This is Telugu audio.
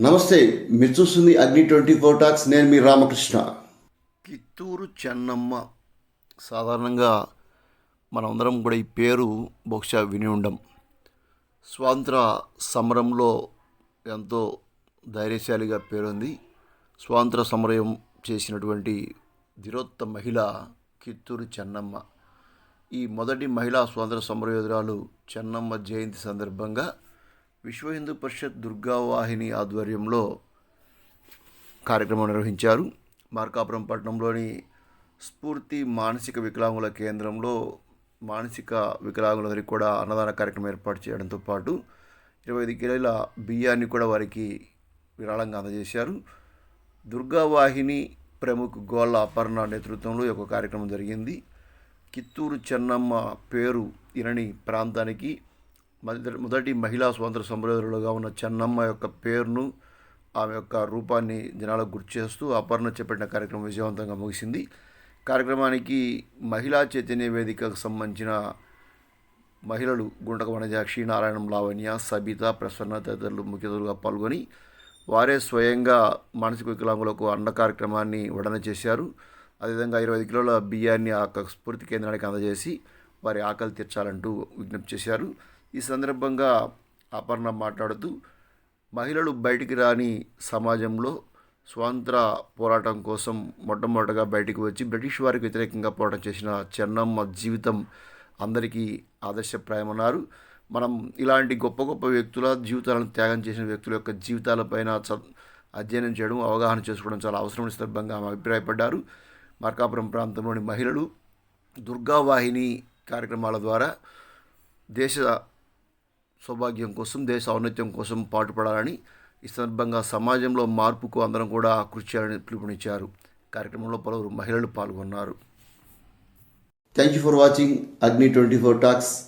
నమస్తే మీరు చూస్తుంది అగ్ని ట్వంటీ ఫోర్ టాక్స్ నేను మీ రామకృష్ణ. కిత్తూరు చెన్నమ్మ. సాధారణంగా మనమందరం కూడా ఈ పేరు బహుశా విని ఉండం. స్వాతంత్ర సమరంలో ఎంతో ధైర్యశాలిగా పేరుంది. స్వాతంత్ర సమరం చేసినటువంటి ధిరోత్త మహిళ కిత్తూరు చెన్నమ్మ. ఈ మొదటి మహిళా స్వాతంత్ర సమరయోధురాలు చెన్నమ్మ జయంతి సందర్భంగా విశ్వ హిందూ పరిషత్ దుర్గావాహిని ఆధ్వర్యంలో కార్యక్రమం నిర్వహించారు. మార్కాపురం పట్టణంలోని స్ఫూర్తి మానసిక వికలాంగుల కేంద్రంలో మానసిక వికలాంగులందరికీ కూడా అన్నదాన కార్యక్రమం ఏర్పాటు చేయడంతో పాటు ఇరవై ఐదు కిలోల బియ్యాన్ని కూడా వారికి విరాళంగా అందజేశారు. దుర్గావాహిని ప్రముఖ గోళ్ళ అపర్ణ నేతృత్వంలో ఒక కార్యక్రమం జరిగింది. కిత్తూరు చెన్నమ్మ పేరు ఇనని ప్రాంతానికి మొదటి మొదటి మహిళా స్వాతంత్ర సమరయోధులుగా ఉన్న చెన్నమ్మ యొక్క పేరును ఆమె యొక్క రూపాన్ని జనాలకు గుర్తు చేస్తూ అపర్ణ చేపట్టిన కార్యక్రమం విజయవంతంగా ముగిసింది. కార్యక్రమానికి మహిళా చైతన్య వేదికకు సంబంధించిన మహిళలు గుండక వనజాక్షి నారాయణం లావణ్య సబిత ప్రసన్న తదితరులు ముఖ్యతులుగా పాల్గొని వారే స్వయంగా మానసిక వికలాంగులకు అన్న కార్యక్రమాన్ని వడన చేశారు. అదేవిధంగా ఇరవై ఐదు కిలోల బియ్యాన్ని ఆ యొక్క స్ఫూర్తి కేంద్రానికి అందజేసి వారి ఆకలి తీర్చాలంటూ విజ్ఞప్తి చేశారు. ఈ సందర్భంగా అపర్ణ మాట్లాడుతూ మహిళలు బయటికి రాని సమాజంలో స్వాతంత్ర పోరాటం కోసం మొట్టమొదటగా బయటికి వచ్చి బ్రిటిష్ వారికి వ్యతిరేకంగా పోరాటం చేసిన చెన్నమ్మ జీవితం అందరికీ ఆదర్శప్రాయమన్నారు. మనం ఇలాంటి గొప్ప గొప్ప వ్యక్తుల జీవితాలను త్యాగం చేసిన వ్యక్తుల యొక్క జీవితాలపైన చ అధ్యయనం చేయడం అవగాహన చేసుకోవడం చాలా అవసరమైన సందర్భంగా ఆమె అభిప్రాయపడ్డారు. మార్కాపురం ప్రాంతంలోని మహిళలు దుర్గావాహిని కార్యక్రమాల ద్వారా దేశ సౌభాగ్యం కోసం దేశ ఔన్నత్యం కోసం పాటుపడాలని ఈ సందర్భంగా సమాజంలో మార్పుకు అందరం కూడా కృషి చేయాలని పిలుపునిచ్చారు. కార్యక్రమంలో పలువురు మహిళలు పాల్గొన్నారు. Thank you for watching Agni twenty four talks